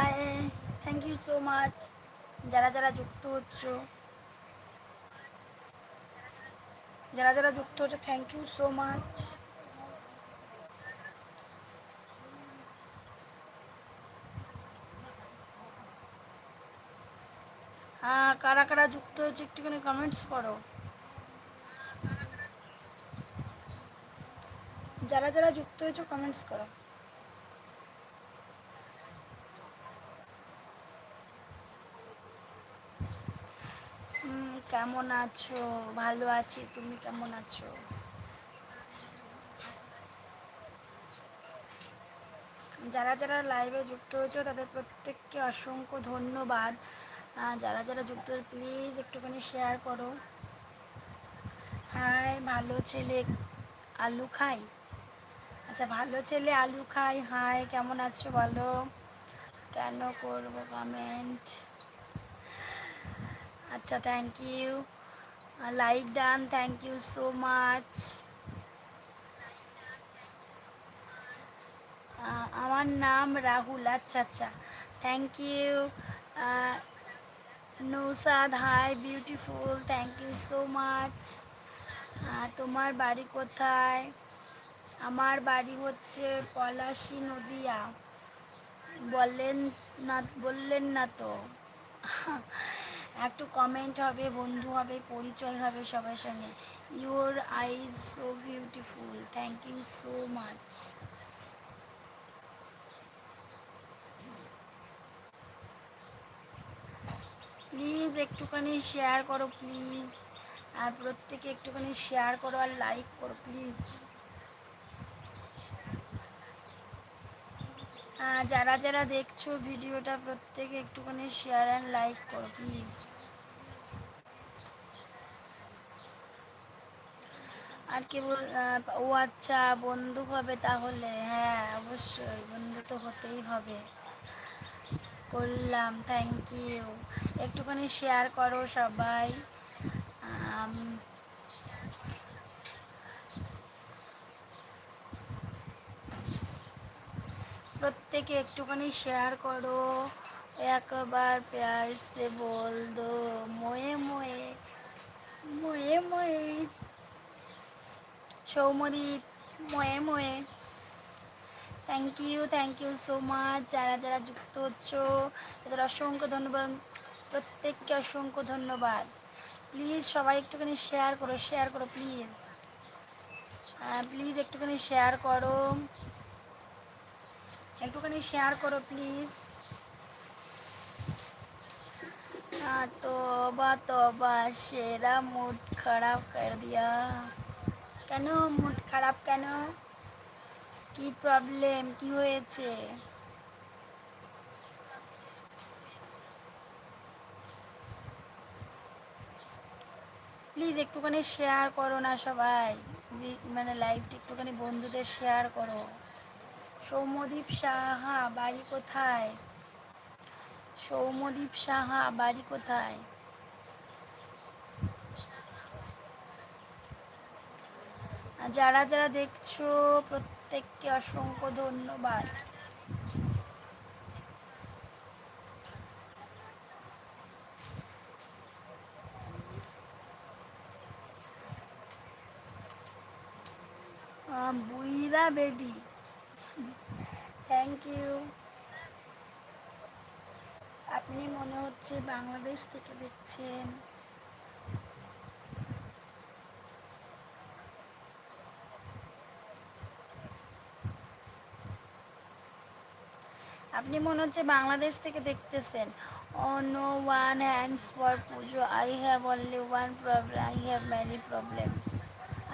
Hi thank you so much যারা যারা যুক্ত হচ্ছ। যারা যারা যুক্ত হচ্ছে থ্যাংক ইউ সো মাচ হ্যাঁ কারা কারা যুক্ত হয়েছে একটুখানি কমেন্টস করো। যারা যারা যুক্ত হয়েছে কমেন্টস করো। কেমন আছো? ভালো আছি, তুমি কেমন আছো? যারা যারা লাইভে যুক্ত হয়েছো, তাদের প্রত্যেককে অসংখ্য ধন্যবাদ। যারা যারা যুক্ত প্লিজ একটুখানি শেয়ার করো। হাই ভালো ছেলে আলু খাই? আচ্ছা ভালো ছেলে আলু খাই। হাই কেমন আছো বলো? কেন করব কমেন্ট আচ্ছা thank you like done thank you so much আমার নাম রাহুল আচ্ছা আচ্ছা। Thank you Nausad hi beautiful thank you so much তোমার বাড়ি কোথায়? আমার বাড়ি হচ্ছে পলাশি নদিয়া। বললেন না বললেন না তো। একটু কমেন্ট হবে, বন্ধু হবে, পরিচয় হবে সবার সঙ্গে। Your eyes so beautiful thank you so much please একটুখানি শেয়ার করো প্লিজ আর প্রত্যেকে একটুখানি শেয়ার করো আর লাইক করো প্লিজ যারা যারা দেখছ ভিডিওটা প্রত্যেকে একটুখানি শেয়ার অ্যান্ড লাইক করো প্লিজ আর কি বল ও আচ্ছা বন্ধু হবে তাহলে? হ্যাঁ অবশ্যই বন্ধু তো হতেই হবে। করলাম থ্যাংক ইউ একটুখানি শেয়ার করো সবাই। প্রত্যেকে একটুখানি শেয়ার করো। একবার প্যার সে বল দো মোয়ে মোয়ে মোয়ে মোয়ে। সৌমদীপ, মোয়ে মোয়ে। Thank you thank you so much যারা যারা যুক্ত হচ্ছ, তাদের অসংখ্য ধন্যবাদ। প্রত্যেককে অসংখ্য ধন্যবাদ। প্লিজ সবাই একটুখানি শেয়ার করো শেয়ার করো প্লিজ প্লিজ একটুখানি শেয়ার করো। একটুখানি শেয়ার করো প্লিজ তবা তবা, সেরা মুড খারাপ কর দিয়া। কেন? মুড খারাপ কেন? কি প্রবলেম কি হয়েছে? প্লিজ একটুখানি শেয়ার করো না সবাই। মানে লাইভটি একটুখানি বন্ধুদের শেয়ার করো। সৌম্যদীপ সাহা, বাড়ি কোথায়? সৌম্যদীপ সাহা, বাড়ি কোথায়? যারা যারা দেখছ, প্রত্যেককে অসংখ্য ধন্যবাদ। বুইরা বেডি। থ্যাংক ইউ আপনি মনে হচ্ছে বাংলাদেশ থেকে দেখছেন। আপনি মনে হচ্ছে বাংলাদেশ থেকে দেখতেছেন। ও no one hands for puja I have only one problem I have many problems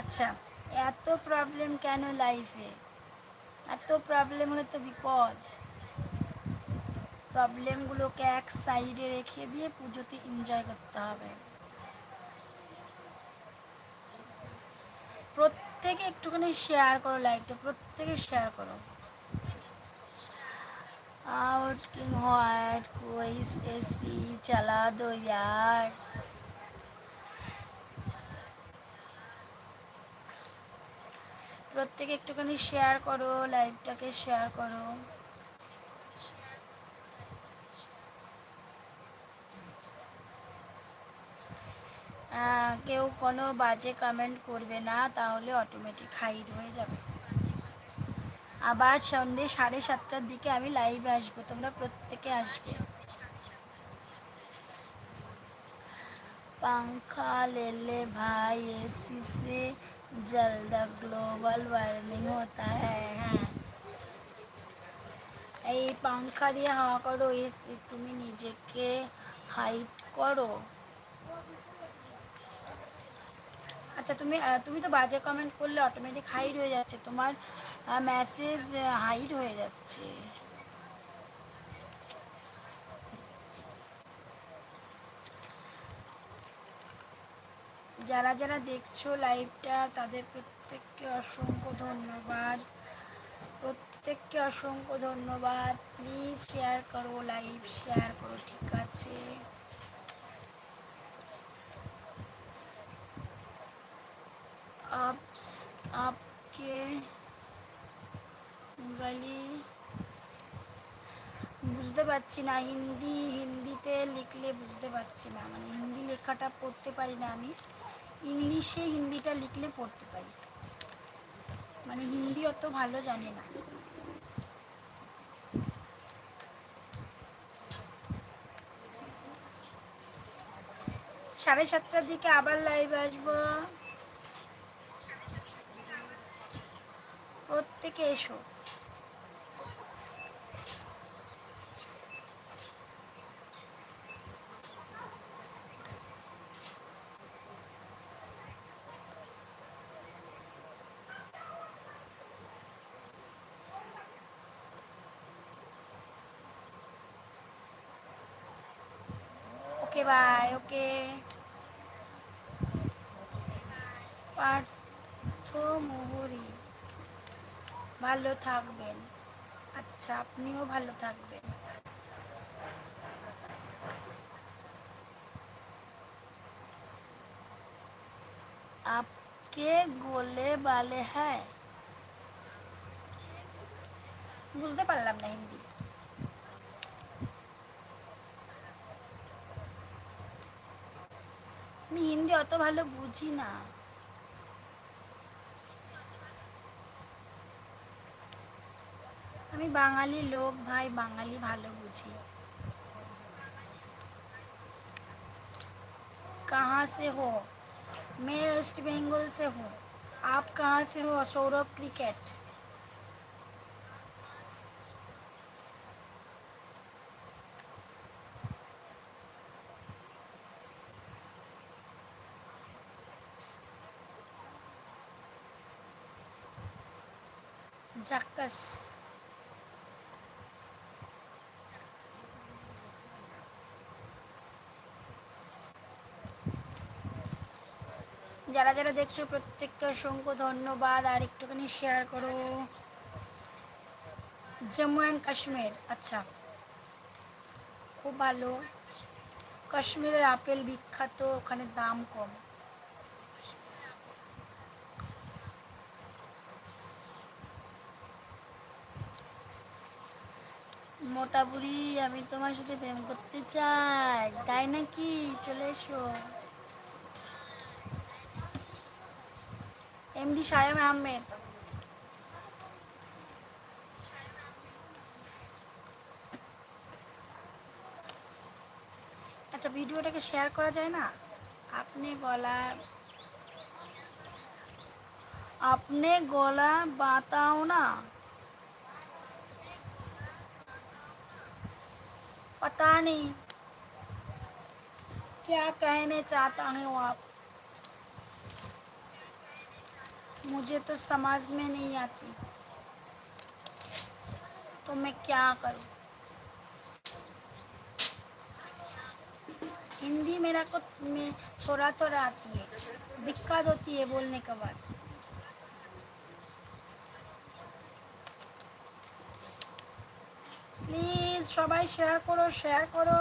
আচ্ছা এত প্রবলেম কেন লাইফে এত প্রবলেম হলে তো বিপদ প্রবলেমগুলোকে এক সাইডে রেখে দিয়ে পুজোতে এনজয় করতে হবে প্রত্যেকে একটুখানি শেয়ার করো লাইকটা প্রত্যেকে শেয়ার করো आउट किंग व्हाइट कोई एसी चला दो यार প্রত্যেকে একটুখানি শেয়ার করো লাইভটাকে শেয়ার করো। কেউ কোনো বাজে কমেন্ট করবে না, তাহলে অটোমেটিক হাইড হয়ে যাবে। আবার সন্ধ্যে সাড়ে সাতটার দিকে আমি লাইভে আসব, তোমরা প্রত্যেকে আসবে। পাংখা লেলে ভাই এসিসে जल्द ग्लोबल वार्मिंग होता है হ্যাঁ এই পাংখা দিয়ে হাওয়া করো এসি তুমি নিজেকে হাইট করো আচ্ছা তুমি আহ, তুমি তো বাজে কমেন্ট করলে অটোমেটিক হাইড হয়ে যাচ্ছে তোমার মেসেজ হাইড হয়ে যাচ্ছে যারা যারা দেখছো লাইভটা তাদের প্রত্যেককে অসংখ্য ধন্যবাদ প্রত্যেককে অসংখ্য ধন্যবাদ প্লিজ শেয়ার করো লাইভ শেয়ার করো ঠিক আছে आप आपके गली বুঝতে পারছি না হিন্দি হিন্দিতে লিখলে বুঝতে পারছি না মানে হিন্দি লেখাটা পড়তে পারি না আমি ইংলিশে হিন্দিটা লিখলে পড়তে পারি। মানে হিন্দি অত ভালো জানে না। সাড়ে সাতটার দিকে আবার লাইভ আসব। প্রত্যেকে এসো। বাই ওকে পার্থ মোহরি ভালো থাকবেন আচ্ছা আপনিও ভালো থাকবেন आपके গোলে বালে হ্যাঁ বুঝতে পারলাম না হিন্দি আমি হিন্দি অত ভালো বুঝি না আমি বাঙালি লোক ভাই বাঙালি ভালো বুঝি कहाँ से हो मैं वेस्ट बंगाल से हूँ आप कहाँ से हो सौरभ क्रिकेट Jackass. যারা যারা দেখছ, প্রত্যেককে অসংখ্য ধন্যবাদ। আর একটুখানি শেয়ার করো। জম্মু অ্যান্ড কাশ্মীর। আচ্ছা খুব ভালো। কাশ্মীরের আপেল বিখ্যাত, ওখানে দাম কম। মোটা বুড়ি, আমি তোমার সাথে প্রেম করতে চাই, তাই নাকি? চলে এসো। এমডি সায়াম আহমেদ। আচ্ছা ভিডিওটাকে শেয়ার করা যায় না? আপনি গলা আপনি গলা বাতাও না। पता नहीं। क्या कहने चाहता हूँ आप? मुझे तो समझ में नहीं आती। तो मैं क्या करूँ? हिंदी मेरा को में थोड़ा थोड़ा आती है। दिक्कत होती है बोलने के बाद। প্লিজ সবাই শেয়ার করো শেয়ার করো।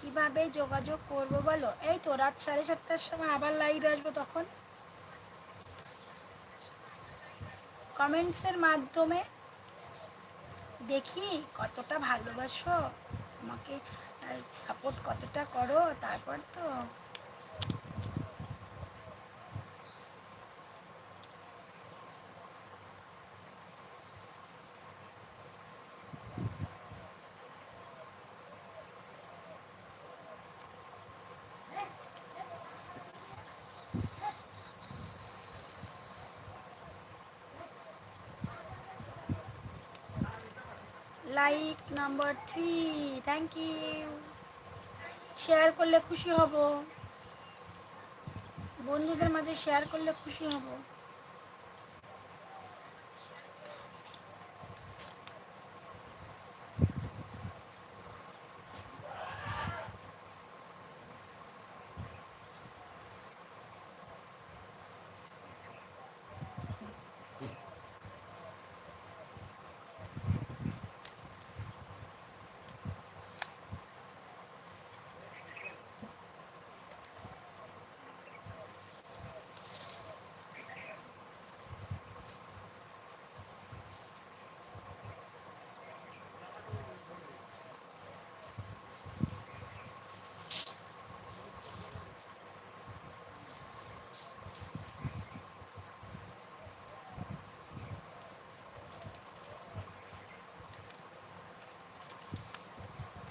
কীভাবে যোগাযোগ করব বলো? এই তো রাত সাড়ে সাতটার সময় আবার লাইভ আসব তখন। কমেন্টসের মাধ্যমে দেখি কতটা ভালোবাসো, আমাকে সাপোর্ট কতটা করো, তারপর তো like number three thank you share করলে খুশি হব। বন্ধুদের মাঝে শেয়ার করলে খুশি হব।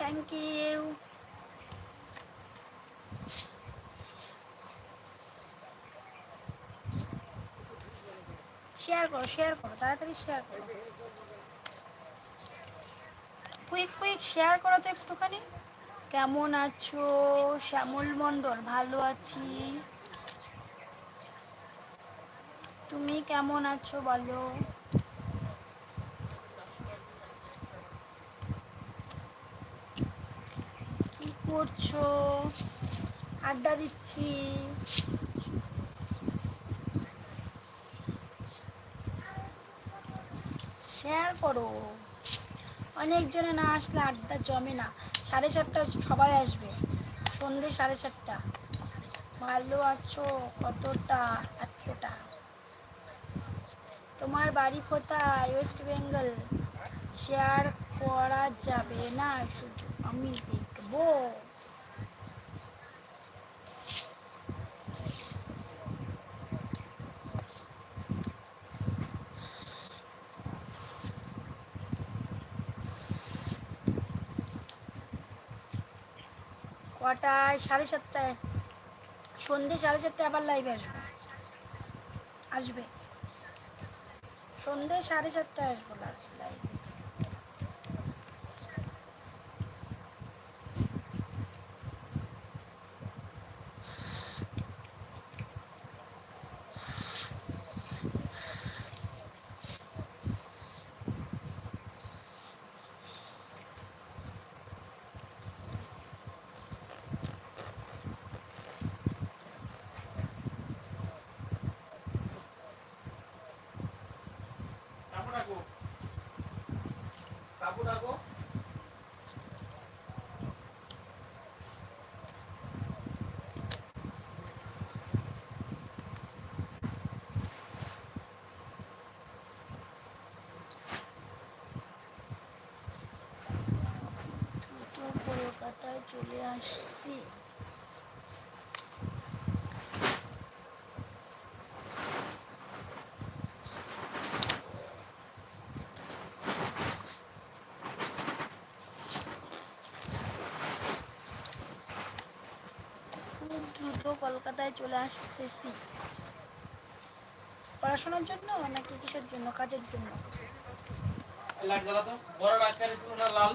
থ্যাংক ইউ শেয়ার করো শেয়ার করো, তাড়াতাড়ি শেয়ার করো। কুইক কুইক শেয়ার করো তো একটুখানি। কেমন আছো? শ্যামল মণ্ডল, ভালো আছি। তুমি কেমন আছো বলো কি করছ? আড্ডা দিচ্ছি। শেয়ার করো। অনেকজনে না আসলে আড্ডা জমে না। সাড়ে সাতটা সবাই আসবে। সন্ধে সাড়ে সাতটা। ভালো আছো? কতটা? এতটা। তোমার বাড়ি কোথায়? ওয়েস্ট বেঙ্গল। শেয়ার করা যাবে না। শুধু আমি দেখব। কটায় সাড়ে সাতটায়, সন্ধে সাড়ে সাতটায় আবার লাইভে আসব। আসবে। সন্ধে সাড়ে সাতটায় আসব লাইভে কাপড় রাখো কাপড় রাখো দ্রুত কলকাতায় চলে আসছি। দ্রুত কলকাতায় চলে আসতেছি। পড়াশোনার জন্য নাকি কিসের জন্য? কাজের জন্য? লাল?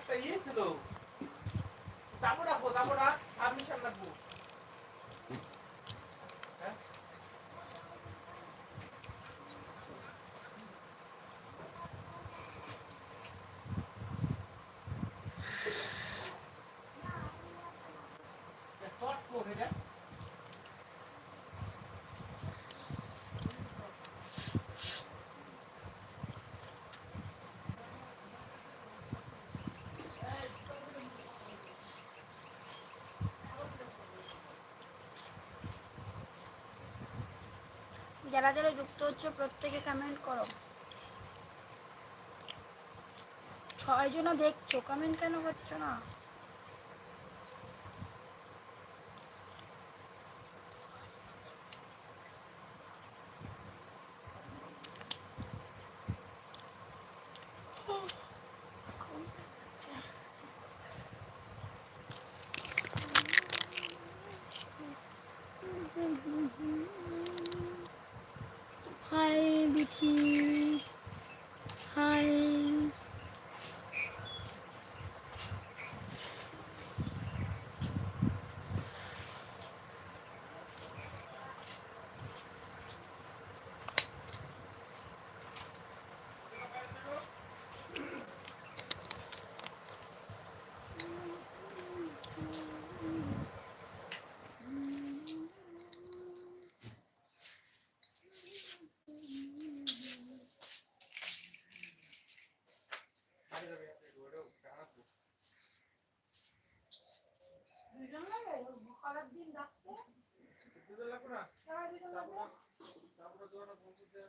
একটা ইয়ে ছিল। তারপর রাখব তারপর রাখ আমি মিশন রাখব যারা যারা যুক্ত হচ্ছে প্রত্যেকে কমেন্ট করো। ছয় জনা দেখছ কমেন্ট কেন করছ না হাই বিথি হাই দুধ লাগবে না তারপর তারপর দোয়ানা বন্ধুদের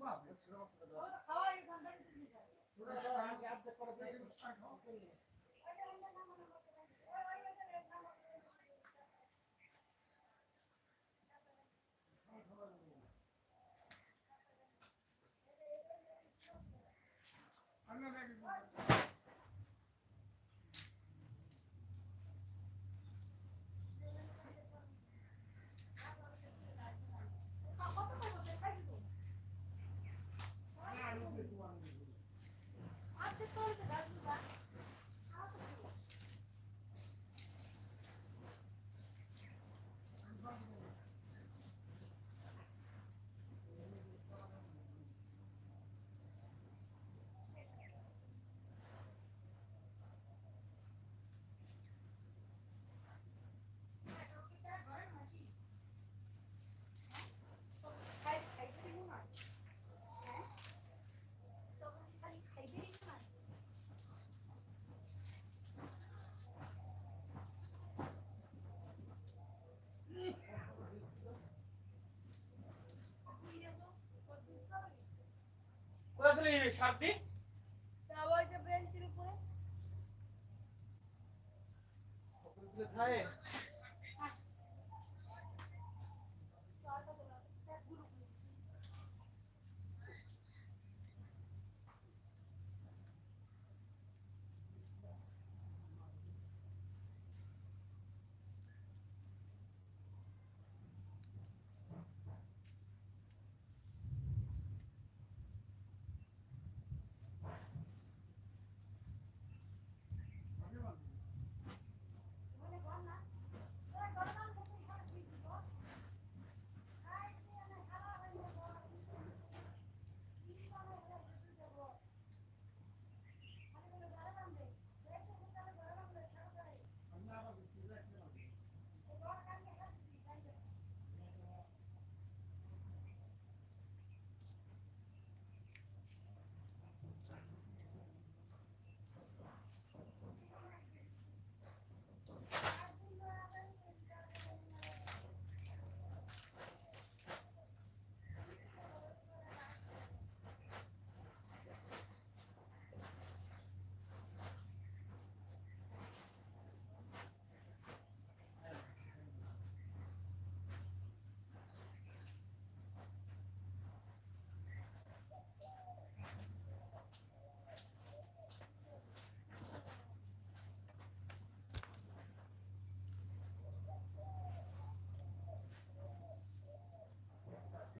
I'm not making যে এই শার্টটি বেঞ্চের উপরে কোথায়